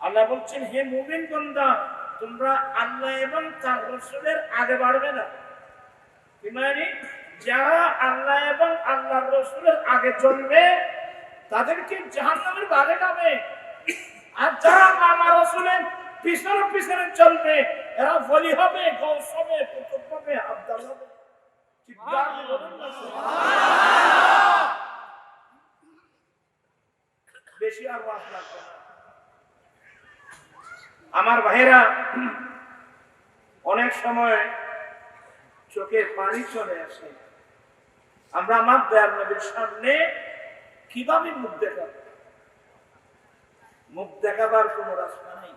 আল্লাহ বলছেন হে মুমিন বন্দা তোমরা আল্লাহ এবং তার রসুলের আগে বাড়বে না। কি মানে? যারা আল্লাহ এবং আল্লাহর রসুলের আগে চলবে তাদেরকে জাহান্নামের বাগে যাবে আর যারা আমার রসুলের পিছনে পিছনে চলবে এরা বলি হবে গৌস হবে কুতুব হবে আবদাল হবে। বেশি আর ওয়াজ লাগবে না। আমার ভাইরা অনেক সময় চোখে পানি চলে আসে। আমরা আমার দয়াল নবীর সামনে কীভাবে মুখ দেখাব? মুখ দেখাবার কোন রাস্তা নেই।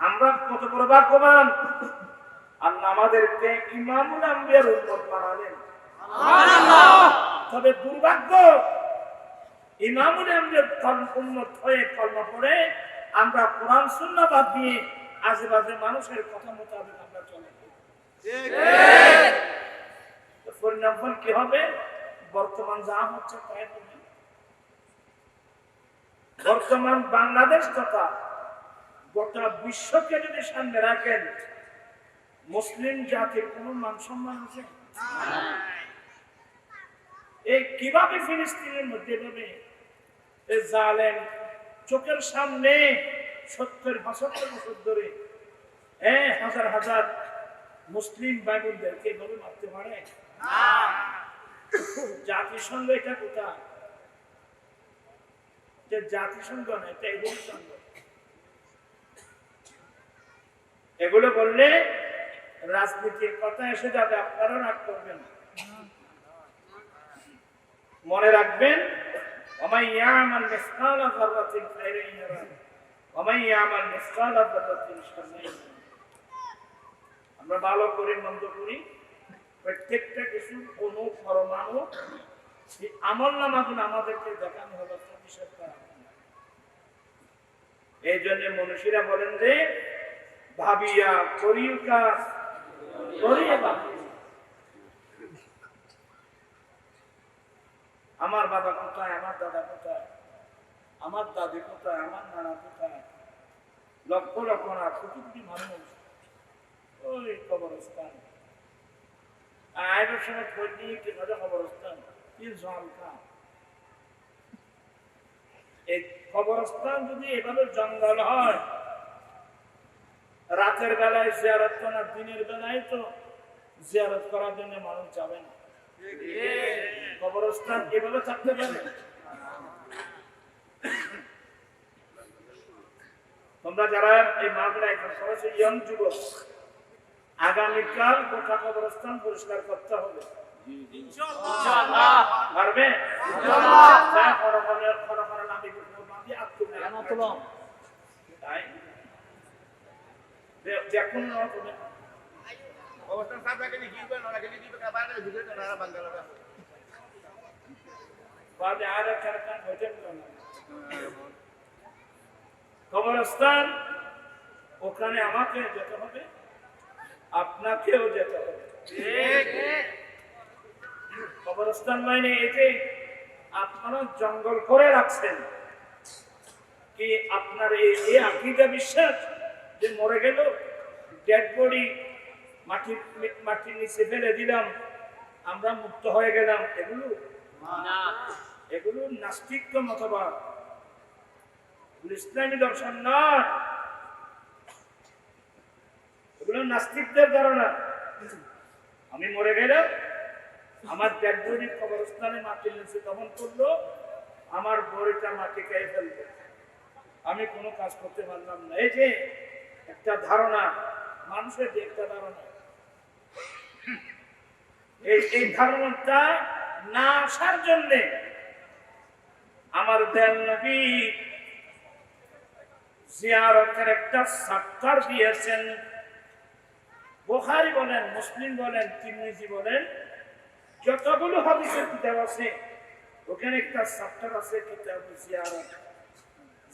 আমরা কত বড় ভাগ্যবান। আল্লাহ আমাদেরকে ইমামুল আম্বিয়ার উন্মত বানালেন। তবে দুর্ভাগ্য ইমামুল আম্বিয়ার উন্মত হয়ে কর্ম করে আমরা কোরআন শূন্য বাদ দিয়ে আশেপাশে মানুষের কথা মোতাবেক আমরা চলে। তো পরিণাম ফল কি হবে? বর্তমান যা হচ্ছে তাই হবে। বর্তমান বাংলাদেশ তথা গোটা বিশ্বকে যদি সামনে রাখেন, মুসলিম জাতির কোন মান সম্মান আছে? এই কীভাবে ফিলিস্তিনের মধ্যে ভাবে জালেম চোখের সামনে সত্তর, পঁচাত্তর বছর ধরে হাজার হাজার মুসলিম বাইবেলদেরকে এভাবে মারতে পারে? জাতিসংঘ এটা কোথায়? যে জাতিসংঘ না, এটা এগুলো সংঘ এগুলো বললে রাজনীতির কথা এসে যাবে আপনারা রাগ করবেন। মনে রাখবেন ومن يعمل مثقال ذرة خيرا يره ومن يعمل مثقال ذرة شرا يره আমরা ভালো করি মন্দ করি প্রত্যেকটা কিছু কোনো পরমাণু এই আমল নামাগুলো আমাদেরকে দেখানো হবে প্রতিশোধ করা হবে না। এই জন্য মনীষীরা বলেন যে ভাবিয়া করিও কাজ করিয়া ভাবিয়া আমার বাবা কোথায়? আমার দাদা কোথায়? আমার দাদি কোথায়? আমার নানা কোথায়? লক্ষ লক্ষ না কোটি মানুষ। ওই কবরস্থান। আয়ের সময় খোঁজ নিয়ে কি মজা কবরস্থান কি এই কবরস্থান যদি এভাবে জঙ্গল হয়, রাতের বেলায় জিয়ারত দিনের বেলায় তো জিয়ারত করার জন্য মানুষ যাবে না। কবরস্থান এভাবে থাকতে পারে। তোমরা যারা এই মামলা এখন করেছ ইয়ং যুবক আগামীকাল গোটা কবরস্থান পরিষ্কার করতে হবে। পারবে? দেখুন কবরস্থান ওখানে আমাকে যেতে হবে আপনাকেও যেতে হবে। কবরস্থান মানে এতে আপনারা জঙ্গল করে রাখছেন। কি আপনার এই এই আকিদা বিশ্বাস যে মরে গেল ডেড বডি মাটির মাটির নিচে ফেলে দিলাম আমরা মুক্ত হয়ে গেলাম। এগুলো? এগুলো নাস্তিক্য মতবাদ। ইসলামী দর্শন নয়। এগুলো নাস্তিকদের ধারণা। আমি মরে গেলাম আমার বডি কবরস্থানে মাটির নিচে দমন করল আমার বড়িটা মাটি খেয়ে ফেলবে আমি কোনো কাজ করতে পারলাম না। এই যে একটা ধারণা মানুষের যে একটা ধারণা এই এই ধারণাটা না আসার জন্যে আমার দেল নবী জিয়ারতের একটা সাক্ষার দিয়েছেন। বোখারি বলেন, মুসলিম বলেন, তিরমিজি বলেন, যতগুলো হাদিসের কিতাব আছে, ওখানে একটা সাক্ষার আছে কিতাব জিয়ারত।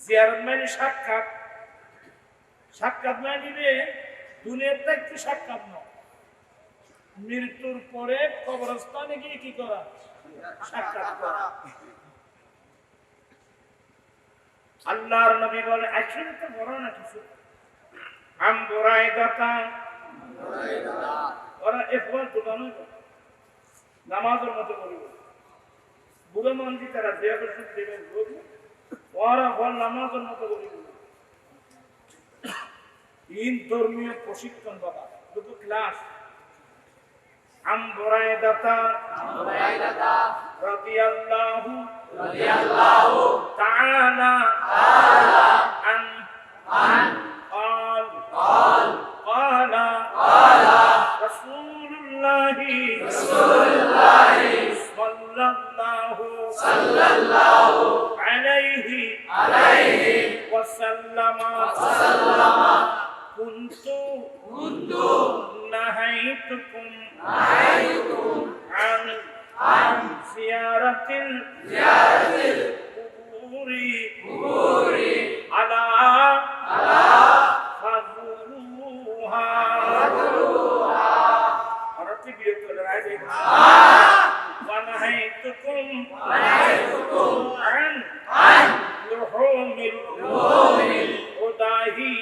জিয়ারত মানে সাক্ষাৎ। সাক্ষাৎ মানে দুনিয়াতে একটু সাক্ষাৎ নয়। মৃত্যুর পরে কবরস্থানে গিয়ে কি করা? সাক্ষাৎ করা। আল্লাহর নবী বলে আসলে তো বড় না কিছু? ওরা নামাজের মতো করিব। বুড়ো মন্দির তারা করছে দেবে ওরা বল নামাজের মতো করিব। তিন ধর্মীয় প্রশিক্ষণ বাবা, দুটো ক্লাস عن بريدة. رضي الله رضي الله تعالى تعالى عن عن قال. قال. قال. قال. رسول الله رسول الله صلى الله صلى الله عليه عليه وسلم. وسلم. كنت كنت نهيتكم نهيتكم عن عن زيارة زيارة القبور. قبور على على فزوروها فزوروها رتب يقول ونهيتكم ونهيتكم عن عن لحوم لحوم الهداهي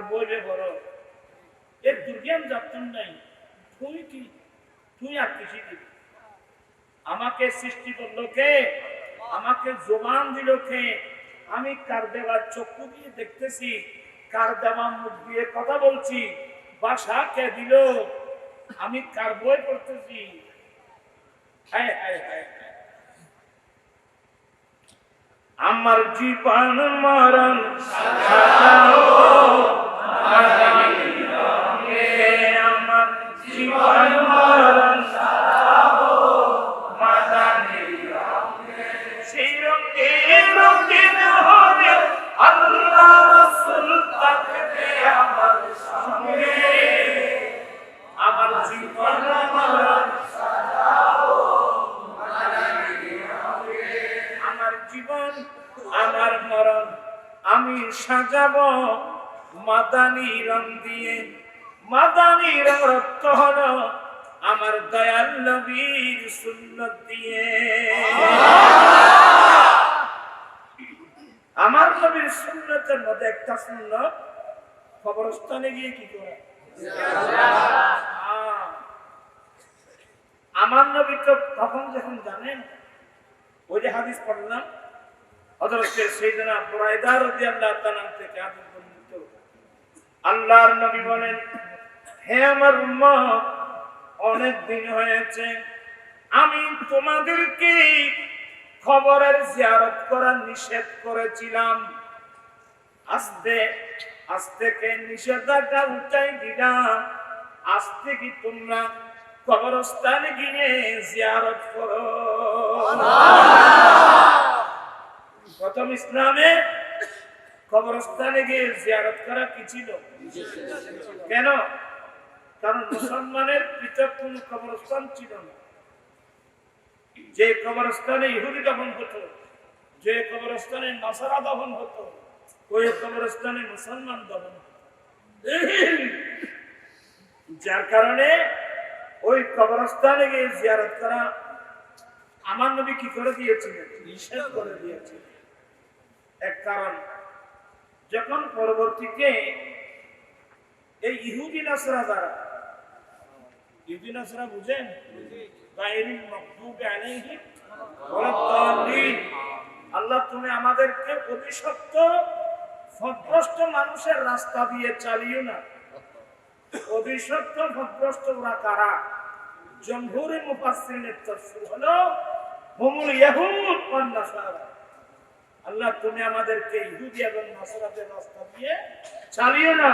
আর বইবে বড়। এর দুর্জ্ঞান যাচ্ছেন নাই। তুই কি, তুই আর কিছু দিবি আমাকে সৃষ্টি করল কে? আমাকে জোবান দিল কে? আমি কার দেওয়ার চক্ষু দিয়ে দেখতেছি, কার দেওয়া মুখ দিয়ে কথা বলছি, বাসা কে দিল? আমি কার বই পড়তেছি। আমার জীবন মরণ জীবন আমার মরণ আমি সাজাবো। মাদানি রং দিয়ে মাদানি রং রক্ত হলো আমার দয়াল নবীর সুন্নত দিয়ে। আমার নবীর সুন্নতের মধ্যে একটা সুন্নত, কবরস্থানে গিয়ে কি করে? আমার নবী তো তখন যখন জানেন, ওই যে হাদিস পড়লাম, হযরত সাইয়েদনা বুরাইদা রাদিয়াল্লাহু তাআলা থেকে হাদিস বর্ণিত আল্লাহর নবী বলেন হে আমার উম্মত অনেক দিন হয়েছে। আমি তোমাদেরকে খবরের জিয়ারত করা নিষেধ করেছিলাম। আস্তে আস্তে কে নিষেধাজ্ঞা উঠাই দিলাম। আস্তে কি তোমরা কবরস্থানে গিয়ে জিয়ারত করো। প্রথম ইসলামে কবরস্থানে গিয়ে জিয়ারত করা কি ছিল? কেন? কারণ মুসলমানের পৃথক কোন কবরস্থান ছিল না। যে কবরস্থানে ইহুদি দফন হতো, যে কবরস্থানে নাসারা দফন হতো, ওই কবরস্থানে মুসলমান দফন যার কারণে ওই কবরস্থানে গিয়ে জিয়ারত করা আমার নবী কি করে দিয়েছিলেন? নিষেধ করে দিয়েছিলেন। এক কারণ যখন পরবর্তীতে এই ইহুদি নাসরা দ্বারা, ইহুদি নাসরা বুঝেন। আল্লাহ তুমি আমাদেরকে অভিশপ্ত সন্ত্রস্ত মানুষের রাস্তা দিয়ে চালিও না। অভিশপ্ত সন্ত্রস্ত ওরা কারা? জমহুরি মুফাসসিরিনের তাফসীর হলো, হুমুল ইয়াহুদ ওয়ান নাসারা। আল্লাহ, তুমি আমাদেরকে ইহুদি এবং নাসারাদের রাস্তা দিয়ে চালিও না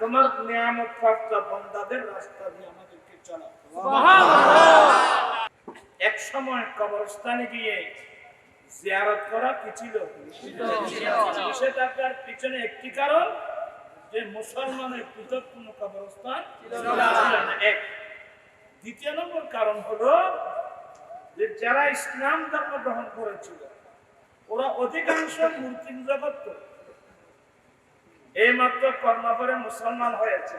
তোমার নিয়ামত প্রাপ্ত বন্দাদের রাস্তা দিয়ে আমাদেরকে চালাও। এক সময় কবরস্থানে গিয়ে জিয়ারত করা কি ছিল? নিষেধাজ্ঞার পিছনে একটি কারণ, যে মুসলমানের পৃথক কোন কবরস্থান এক। দ্বিতীয় নম্বর কারণ হলো যে যারা ইসলাম ধর্ম গ্রহণ করেছিল ওরা অধিকাংশ মূর্তি পূজা করত। এইমাত্র কর্মাপরে মুসলমান হয়েছে।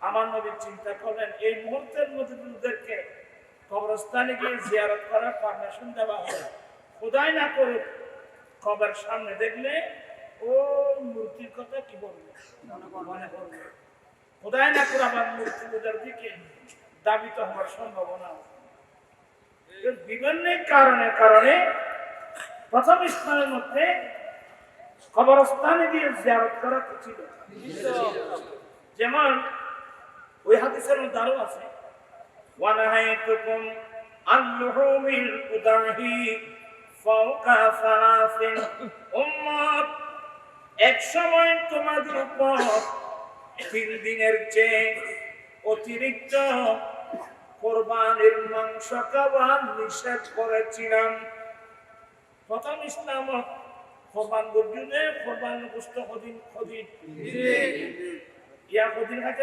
আমার নবী চিন্তা করলেন এই মুহূর্তের মধ্যে ওদেরকে কবরস্থানে গিয়ে জিয়ারত করার পারমিশন দেওয়া হয় খোদাই না করুক কবর সামনে দেখলে ও মূর্তির কথা কি বলবে? মনে করবে খোদাই না করে আবার মূর্তি পূজার দিকে দাবিত হওয়ার সম্ভাবনা। বিভিন্ন কারণে কারণে প্রথম স্থানের মধ্যে কবরস্থানে গিয়ে জিয়ারত করা ছিল। যেমন ওই হাদিসের মধ্যে আরও আছে এক সময় তোমাদের উপর অতিরিক্ত কোরবানির মাংস খাওয়া নিষেধ করেছিলাম। প্রথম ইসলাম কোরবান গর্জুনে, কোরবান গোস্ত খদিন খদিন ইয়া খদিন নাকি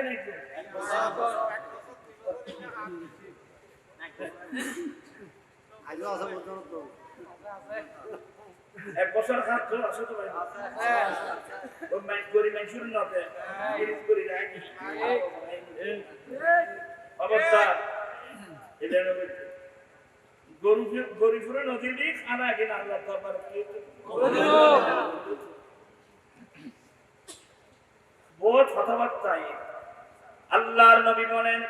এক বছর খাচ্ছ আছে তো ভাই। ও মাই গরি মাই শুরু না তে। করি রাখি খবরদার এটা নবে গরু নদী খানা কিনা আল্লাহ বলেন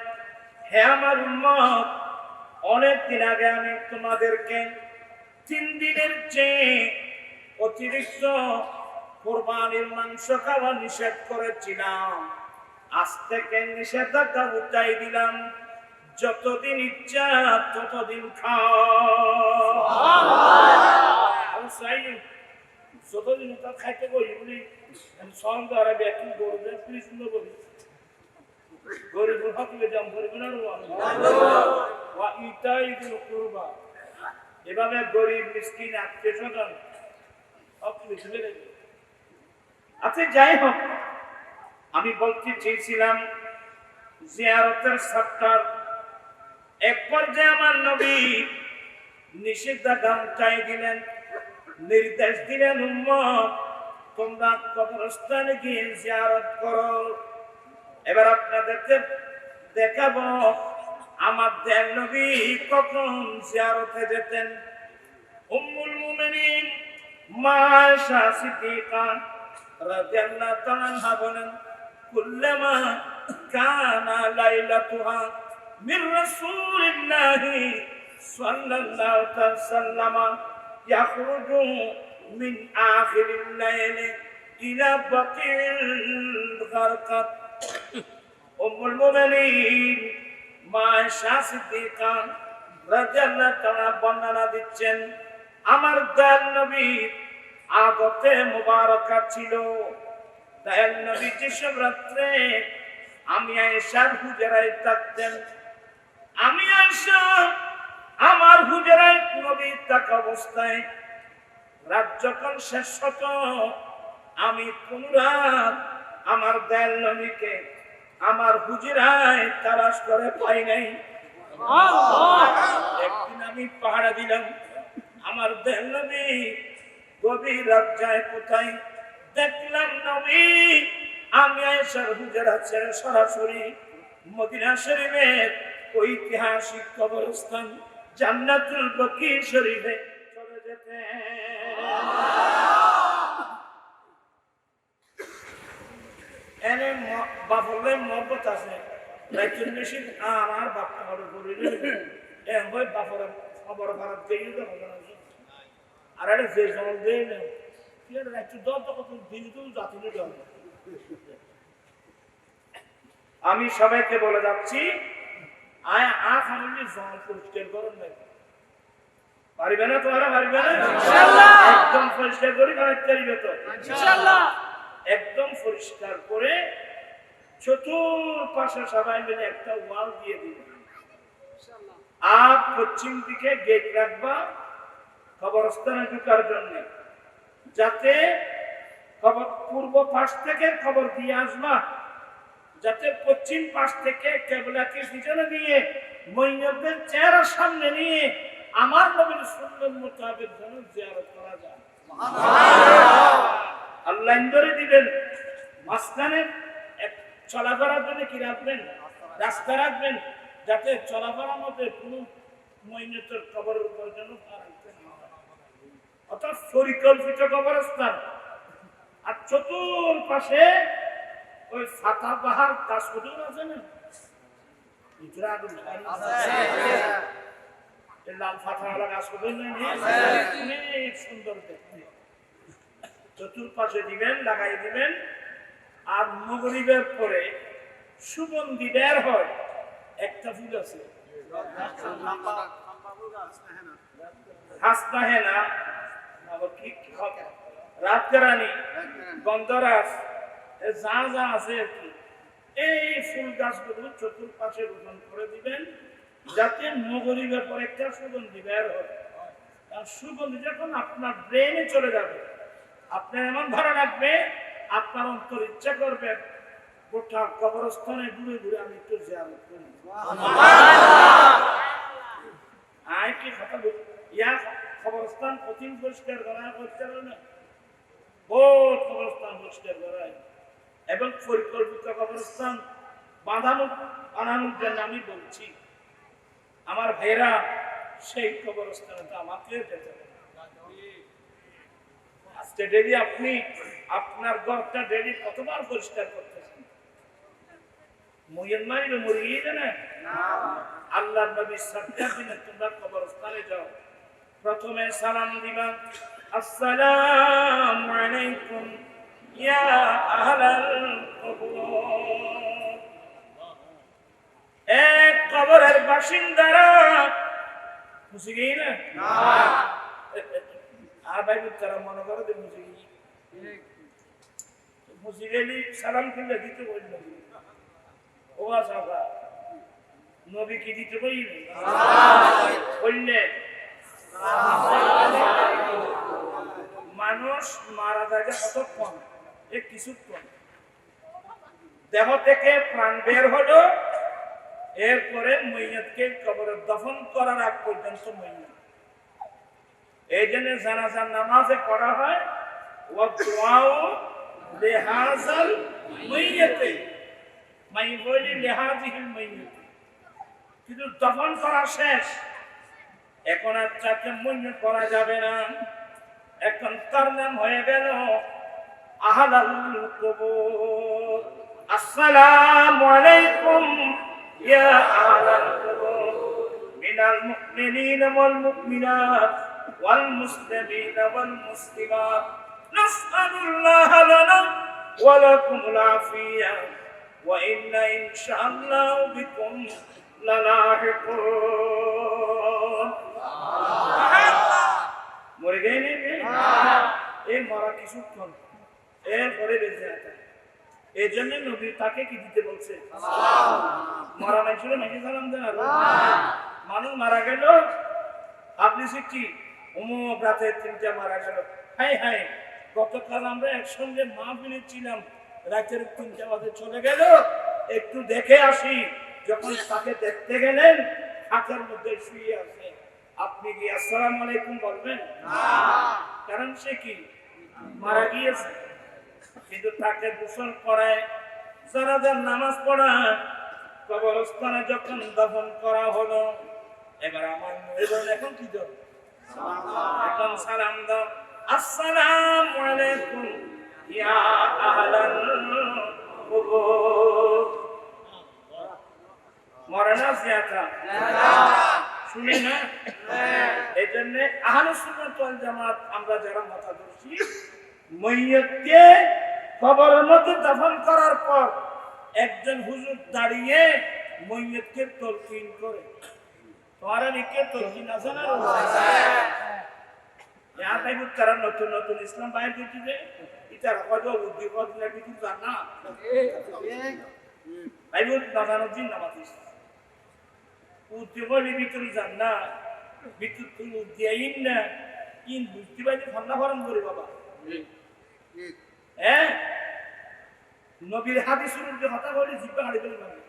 অনেক দিন আগে আমি তোমাদেরকে তিন দিনের চেয়ে অতিরিক্ত কোরবানির মাংস খাওয়া নিষেধ করেছিলাম। আজ থেকে নিষেধাজ্ঞা উঠাই দিলাম। যতদিন ইচ্ছা, ততদিন যতদিন খাইতে বলি সঙ্গ গরিব না এভাবে গরিব আচ্ছা যাই হোক, আমি বলতে চেয়েছিলাম, জিয়ারতের সপ্তাহ এক পর্যায়ে আমার নবী নিষেধাজ্ঞা উঠাই দিলেন, নির্দেশ দিলেন, উম্মত, তোমরা কবরস্থানে গিয়ে জিয়ারত করো। এবার আপনাদেরকে দেখাবো, আমার দেন নবী কখন জিয়ারতে যেতেন। উম্মুল মুমিনিন মা আয়েশা সিদ্দিকা রাদিয়াল্লাহু তাআলা বলেন, কুল্লামা কানা লাইলাতুহা। মির রাসূলিল্লাহি সাল্লাল্লাহু তাআলা সাল্লামা ইয়াখরুজু মিন আখিরিল লাইলি ইলা বাকিল গারকাত উম্মুল মুমিনিন মা আয়েশা সিদ্দিকা রাদিয়াল্লাহু তাআলা বর্ণনা দিচ্ছেন, আমার দয়াল নবী আদতে মুবারকা ছিল। দয়াল নবী যেসব রাত্রে আমি আয়েশার হুজরায় থাকতেন আমি আয়েশা আমার হুজরায় নবী থাকা অবস্থায় রাত যখন শেষ হতো আমি পুনরাত আমার দয়াল নবীকে আমার হুজরায় তালাশ করে পাই নাই। একদিন আমি পাহাড়া দিলাম আমার দেহ নবী গভীর রাত যায় কোথায়? দেখলাম নবী আমি আয়েশার হুজরা ছেড়ে সরাসরি মদিনা শরীফের ঐতিহাসিক কবরস্থান জান্নাতুল বকি শরীফে চলে যেতেন এনে বাপলে আছে। আমার বাপ আমার উপরে এ হই বাপর খবর খারাপ দেই তো আর যে জল দল তো কত তো জাতি না জল আমি সবাইকে বলে যাচ্ছি আয় আ খালি জল পরিষ্কার করুন না। পারিবে না তোমরা? পারিবে না? একদম পরিষ্কার করি তো। একদম পরিষ্কার করে চতুর্পাশে সবাই মিলে একটা ওয়াল দিয়ে দিবে। আর পশ্চিম দিকে গেট রাখবা কবরস্থানে ঢুকার জন্য। যাতে খবর পূর্ব পাশ থেকে খবর দিয়ে আসবা। যাতে পশ্চিম পাশ থেকে কেবলাকে পিছনে নিয়ে মৈনবদের চেহারা সামনে নিয়ে আমার নবীর সুন্দর মোতাবেক যেন জিয়ারত করা যায়। আল্লাহ ধরে দিবেন মাঝখানে এক চলাফেরার জন্য কি রাখবেন? রাস্তা রাখবেন যাতে চলাফেরার মধ্যে কোনো মৈনতের কবরের উপর যেন। অর্থাৎ পরিকল্পিত কবরস্থান। আর চতুর পাশে ওই ফাতা কদুর আছে না আগুন আছে। গাছ অনেক সুন্দর দেখতে চতুর্পাশে দিবেন লাগাই দিবেন আর মগরিবের পরে সুগন্ধি বের হয় একটা ফুল আছে হাসনা হেনা আবার কি রাত রানী গন্ধরাস এ যা যা আছে আর কি। এই ফুল গাছগুলো চতুর্পাশে রোপণ করে দিবেন যাতে মগরিবের পর একটা সুগন্ধি বের হয়। আর সুগন্ধি যখন আপনার ব্রেনে চলে যাবে আপনার এমন ধরা রাখবে আপনার অন্তর ইচ্ছা করবে গোটা কবরস্থানে ঘুরে ঘুরে আমি একটু জিয়ারত করি। আয় কি কথা ইয়া কবরস্থান কঠিন পরিষ্কার করা করতে না বহুত কবরস্থান পরিষ্কার করায়। এবং পরিকল্পিত কবরস্থান বাঁধানো বানানোর জন্য আমি বলছি, আমার ভাইরা সেই কবরস্থানে তো আমাকে যেতে আজকে ডেলি আপনি আপনার ঘরটা ডেলি কতবার পরিষ্কার করতেছেন? মরিয়ন মারিবে মরিয়ে না? আল্লাহ নবী সরকার দিনে তোমরা কবরস্থানে যাও। প্রথমে সালাম দিবা, আসসালামু আলাইকুম। আহলাল কবর এক কবরের বাসিন্দারা গেই না? আর ভাই তারা মনে করো যে মুসি মুসি গেলি সালাম করলে দিতে বলল। ও সাফা নবী কি দিতে বলল? বললে মানুষ মারা যায় কতক্ষণ দেহ থেকে প্রাণ বের হলো, এরপরে কবরে দফন করার আগ পর্যন্ত এই জন্য জানাজার নামাজে হয় ও কিন্তু দফন করা শেষ। এখন আর চারটে মৈয়ত করা যাবে না। এখন তার নাম হয়ে গেল আহালাল কবর। আসসালামু আলাইকুম ইয়া আহলাল কবর মিনাল মুমিনিন ওয়াল মুমিনাত ওয়াল মুসলিমিন ওয়াল মুসলিমাত নাসআলুল্লাহ লানা ওয়া লাকুমুল আফিয়া মরে নেই এই মরা কিছুক্ষণ এরপরে বেঁচে আছে এই জন্য নবী তাকে কি দিতে বলছে? মরা নাই ছিল নাকি সালাম দেন মানুষ মারা গেল। আপনি শিখছি অমুক রাতে তিনটা মারা গেল। হাই হাই গতকাল আমরা একসঙ্গে মা বিলে ছিলাম। রাতের তিনটা বাজে চলে গেল। একটু দেখে আসি। যখন তাকে দেখতে গেলেন হাতের মধ্যে শুয়ে আছে। আপনি কি আসসালাম আলাইকুম বলবেন? কারণ সে কি? মারা গিয়েছে। কিন্তু তাকে গোসল করায় জানাজার নামাজ পড়ায় কবরস্থানে যখন দফন করা হলো, এবার আমার এবার এখন কি দাও এখন সালাম দাও। আসসালামু আলাইকুম, ইয়া আহলাল কুবুর। মরে না জিয়াতা। শুনি না? এই জন্য আহলে সুন্নাত ওয়াল জামাত, আমরা যারা মাথা ধরছি মৈয়তকে কবরের মধ্যে দাফন করার পর একজন হুজুর দাঁড়িয়ে মইয়তকে তলকিন করে। আছে না? তারা নতুন নতুন ইসলাম না বিদ্যুৎ না? ইন বুঝতে পারি ঠান্ডা ভরণ করে বাবা। হ্যাঁ নবীর শুনুন যে হতা হলে জিব্বা করে মানে